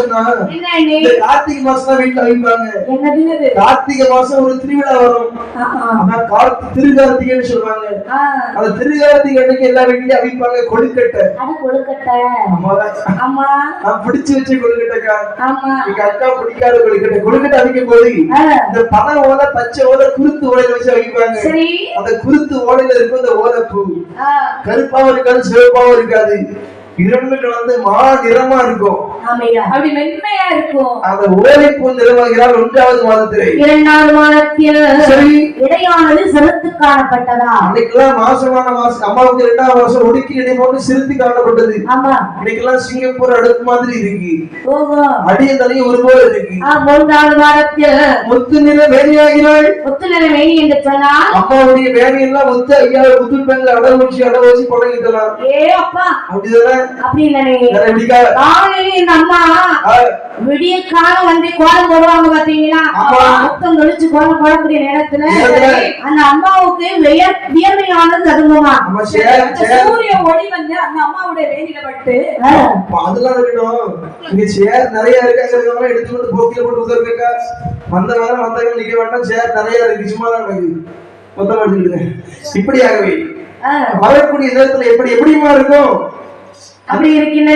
சொன்னா கார்த்திகை மாசம் தான் வீட்டுல வைப்பாங்க என்னது இது? கார்த்திகை மாசம் ஒரு திருவிழா வரும். ஆனா கார்த்தி சொல்லுவாங்க. அந்த அன்னைக்கு எல்லா வீட்லயும் அவிப்பாங்க கொழுக்கட்டை. நான் பிடிச்சு வச்ச கொழுக்கட்டைக்கா. ஆமா. எங்க அக்கா பிடிக்காத கொழுக்கட்டை. கொழுக்கட்டை அவிக்கும் போது இந்த பனை ஓலை பச்சை ஓலை குருத்து ஓலையில வச்சு அவிப்பாங்க. அந்த குருத்து ஓலையில இருக்கும் இந்த கருப்பாவும் இருக்காது சிவப்பாவும் இருக்காது. இரண்டு கலந்து மா நிறமா இருக்கும் ஆமையா. அப்படி மென்மையா இருக்கும். அந்த ஓலைப்பூ நிறமாகிறார் ஒன்றாவது மாதத்திலே. இரண்டாவது மாதத்தில் சரி. இடையானது செலுத்து காணப்பட்டதா? அன்னைக்கெல்லாம் மாசமான மாசம் அம்மாவுக்கு இரண்டாவது மாசம் ஒடுக்கி இடை போட்டு சிறுத்தி காணப்பட்டது. ஆமா. இன்னைக்கெல்லாம் சிங்கப்பூர் அடுக்கு மாதிரி இருக்கு. ஓஹோ. அடிய தலையும் ஒரு போல இருக்கு. மூன்றாவது மாதத்தில் முத்து நிற வேலையாகிறாள் முத்துநிலை வேணி என்று சொன்னால்? அம்மாவுடைய வேலையெல்லாம் முத்து ஐயா புது பெண்கள் அடவு வச்சு அடவு வச்சு புடங்கிக்கலாம் ஏ அப்பா. அப்படிதானே? அப்படி எப்படிக்கா? காலையில அம்மா. விடிய காலம் வந்து கோலம் போடுவாங்க பாத்தீங்களா? ஆமா. முத்தம் கழிச்சு கோலம் போடக்கூடிய நேரத்துல அந்த அம்மாவுக்கு வியர் வியர்வையானது தகுங்குமா நம்ம சேர் சேர் சூரிய ஒளி வந்து அந்த அம்மாவுடைய வேலியில பட்டு. அதெல்லாம் இருக்கட்டும் இங்க சேர் நிறைய இருக்காங்க எடுத்து கொண்டு போக்கில போட்டு உதவுக்கா வந்த வாரம் வந்தவங்க நிக்க வேண்டாம் சேர் நிறைய இருக்கு. சும்மா தான் நடக்குது மொத்தமா இப்படியாகவே வரக்கூடிய நேரத்துல எப்படி எப்படிமா இருக்கும்? அப்படி இருக்கின்ற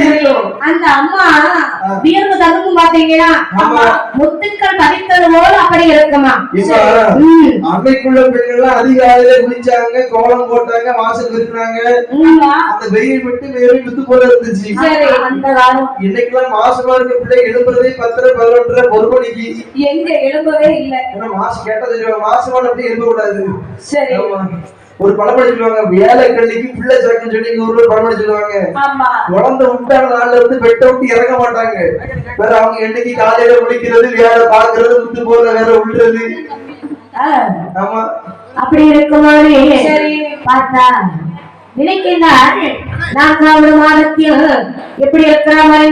இருக்கும்? அந்த அம்மா வியர்வு தகுக்கும் பாத்தீங்களா ஆமா. முத்துக்கள் பதித்தது போல அப்படி இருக்குமா. அன்னைக்குள்ள பெண்கள்லாம் அதிகாலையில குளிச்சாங்க கோலம் போட்டாங்க வாசல் இருக்கிறாங்க. அந்த வெயில் விட்டு வெயில் வித்து போல இருந்துச்சு இன்னைக்கெல்லாம் மாசமா இருக்க பிள்ளை எழுப்புறதே பத்தரை பதினொன்றரை ஒரு மணிக்கு எங்க எழும்பவே இல்ல மாசம் கேட்டா தெரியும் மாசமான அப்படி எழுப்ப கூடாது சரி. ஒரு பழமொழி சொல்லுவாங்க வேலை கல்லிக்கு பிள்ளை சாக்குன்னு சொல்லி இங்க ஊர்ல பழமொழி சொல்லுவாங்க. ஆமா. குழந்தை உண்டான நாள்ல இருந்து பெட்டை விட்டு இறங்க மாட்டாங்க. வேற அவங்க என்னைக்கு காலையில குளிக்கிறது வேலை பாக்குறது முத்து போல வேற ஆ, ஆமா. அப்படி இருக்கும்போது சரி. பார்த்தா நினைக்கின்றார் நான்காவது மாதத்தில் எப்படி இருக்கிறாமல்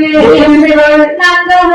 நான்காவது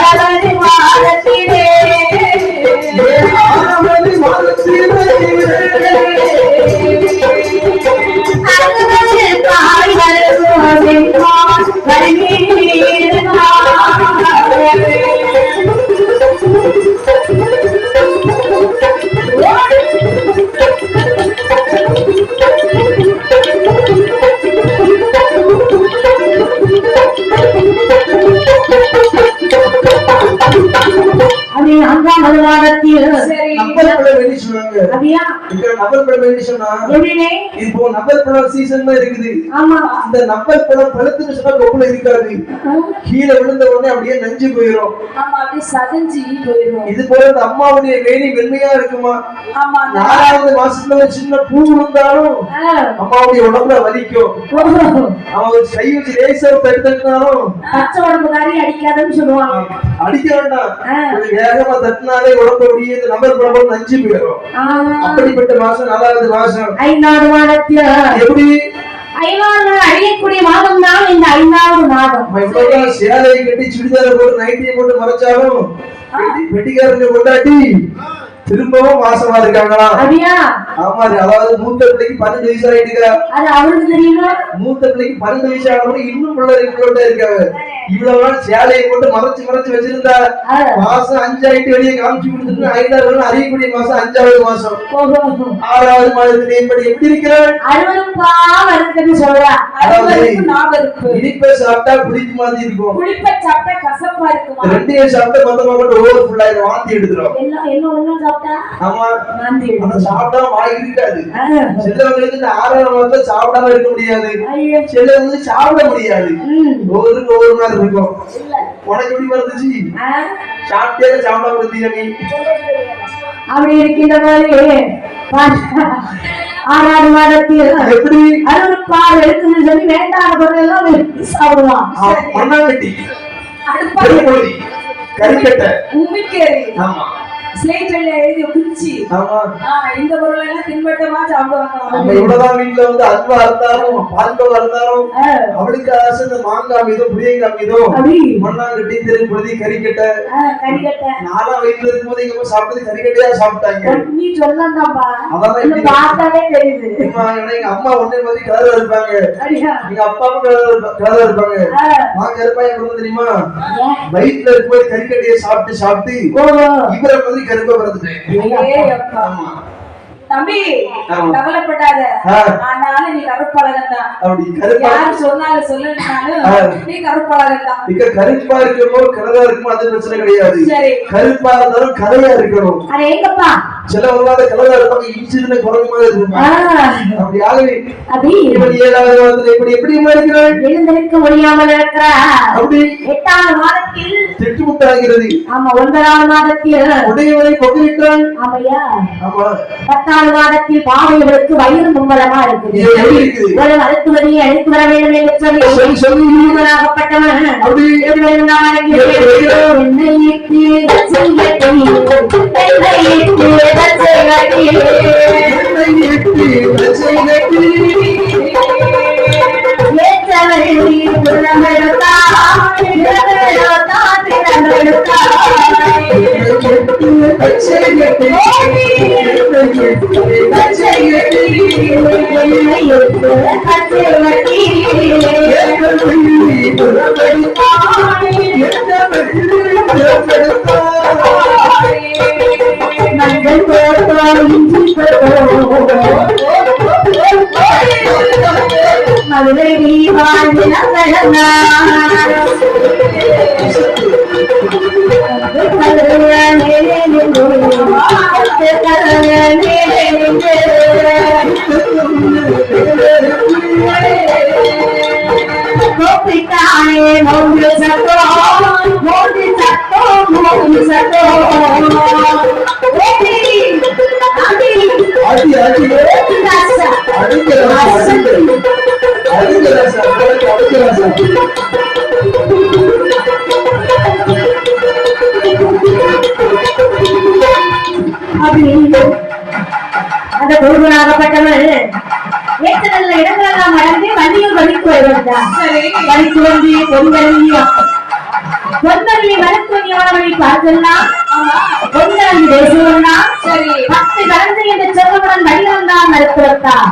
மாதத்தில் நம்பர் படம் வேண்டி சொல்லுவாங்க அப்படியா? இப்ப நம்பர் படம் வேண்டி சொன்னா எப்படினே இப்போ நம்பர் படம் சீசன் தான் இருக்குது. ஆமா. அந்த நம்பர் படம் பழுத்துன்னு சொன்னா கொப்புல இருக்காது. கீழே விழுந்த உடனே அப்படியே நஞ்சு போயிடும் ஆமா அப்படியே சதஞ்சி போயிடும் இது போல இந்த அம்மாவுடைய வேணி வெண்மையா இருக்குமா? ஆமா நாலாவது மாசத்துல ஒரு சின்ன பூ விழுந்தாலும் அம்மாவுடைய உடம்புல வலிக்கும். அவன் ஒரு கை வச்சு லேசா தடுத்துனாலும் பச்சை உடம்புக்காரி அடிக்காதன்னு சொல்லுவாங்க. அடிக்க வேண்டாம். வேகமா தட்டினாலே உடம்பு அப்படியே இந்த நம்பர் படம் நஞ்சு போயிடும். ஆமா. அப்படிப்பட்ட மாசம் நாலாவது மாசம். ஐந்தாவது மாதத்துல. எப்படி? ஐந்தாவது அழியக்கூடிய மாதம் தான் இந்த ஐந்தாவது மாதம். சேலையை கட்டி சுடிதாரை போட்டு நைட்டியை போட்டு மறைச்சாலும் வெட்டி- வெட்டிக்காரங்க கொண்டாட்டி. திரும்பவும் மாசமா இருக்காங்களா? ஆமா அது அதாவது மூத்த பிள்ளைக்கு பன்னெண்டு வயசு ஆயிட்டுக்கா அது அவருக்கு தெரியுமா? மூத்த பிள்ளைக்கு பன்னெண்டு வயசு ஆனவங்க இன்னும் பிள்ளை இவ்வளவு இருக்காங்க. இவ்வளவு நாள் சேலையை போட்டு மறைச்சு மறைச்சு வச்சிருந்தா. மாசம் அஞ்சாயிட்டு வெளியே காமிச்சு கொடுத்துட்டு ஐந்தாவது அறியக்கூடிய மாசம் அஞ்சாவது மாசம். ஆறாவது மாதத்துல இப்படி எப்படி வருதுன்னு சொல்றா. இனிப்பை சாப்பிட்டா புளிப்பு மாதிரி இருக்கும். புளிப்ப சாப்பிட்டா கசப்பா இருக்குமா? ரெண்டையும் சாப்பிட்டா மொத்தமா மட்டும் ஓவர் ஃபுல் ஆயிரம். வாந்தி எடுத்துரும். எல்லாம் எல்லாம் சாப்பிட்டா? ஆமா. சாப்பிட்டா வாய் இருக்காது. சிலவங்களுக்கு இந்த ஆறாம் சாப்பிடாம இருக்க முடியாது. சிலவங்களுக்கு சாப்பிட முடியாது. ம். ஒவ்வொருக்கு ஒவ்வொரு மாதிரி இருக்கும். உனக்கு எப்படி வந்துச்சு? சாப்பிட்டே சாப்பிடாம இருந்தீங்க நீ? அப்படி இருக்கின்ற போது ஆறாவது மாதத்தில் எப்படி? அருள்பால் இருக்குன்னு சொல்லி வேண்டாத பொருள் சாப்பிடுவான். மண்ணாங்கட்டி அடுப்பா கருப்பொழுதி கறிக்கட்டை ஆமா. ஸ்லேட்ல எழுதிய குச்சி. ஆமா. ஆ, இந்த பொருள் எல்லாம் தின்பட்டமா சாப்பிடுவாங்க. நம்ம. இவ்வளவுதான் வீட்டுல வந்து அல்வா இருந்தாலும் பால்கோவா இருந்தாலும். அவளுக்கு ஆசை இந்த மாங்காய் மீதோ புளியங்காய் மீதோ மண்ணாங்கட்டி திருப்பொழுதி கறிக்கட்டை. கறிக்கட்டை. நாலா வயிற்றுல இருக்கும்போது எங்க சாப்பிட்டது கறிக்கட்டையா சாப்பிட்டாங்க. நீ சொல்லந்தாம்பா அதான் பார்த்தாலே தெரியுது. எங்க அம்மா ஒன்னே மாதிரி கலரா இருப்பாங்க. எங்க அப்பாவும் கலரா இருப்பாங்க. கருப்பா எங்க தெரியுமா? வயிற்றுல இருக்கும்போது கறிக்கட்டையை சாப்பிட்டு சாப்பிட்டு ஓ இவரை மாதிரி கருப்பா பிறந்துட்டேன். ஆமா. தம்பி. கவலைப்படாத. ஆனாலும் நீ கருப்பழகன் தான். யாரு சொன்னாலும் சொல்லனாலும். நீ கருப்பழகன் தான். இங்க கருப்பா இருக்கமோ கலரா இருக்குமோ அது பிரச்சனை கிடையாது. கருப்பா இருந்தாலும் கரையா இருக்கணும். அட எங்கப்பா? அந்த கலரா இருப்பாங்க இன்சிடன ஆ, இருப்பாங்க அப்படி ஆகவே அப்படி இவன் ஏழாவது மாதத்துல எப்படி எப்படி இருக்கிறாள் எழுந்திருக்க முடியாமல் இருக்கிற அப்படி எட்டாவது மாதத்தில். திட்டுமுட்டாகிறது. ஆமா ஒன்பதாவது மாதத்தில். உடையவரை கொண்டுவிட்டாள் ஆமையா. ஆமா. பத்தாவது மாதத்தில் பாவையவருக்கு வயிறு மும்பலமா இருக்குது. ஒரு மருத்துவரையை அழைத்து வர வேண்டும் என்று சொல்லி சொல்லி முருகனாகப்பட்டவன் அப்படி. என்னை இட்டு மதுரை வாழ்வின கோபித்தானே மௌன சத்தோ அந்த குருவனாகப்பட்டவர் ஏற்ற நல்ல இடங்களெல்லாம் நடந்து வண்டியும் வலிக்கு வருவதுதான் சரி வலிக்கு வந்து பொங்கல் பொங்கலி வளர்த்துவனை பார்த்தெல்லாம் பொங்கலி தேசம்னா சரி. பத்து கலந்து என்று சொல்லவுடன் வழி மருத்துவத்தான்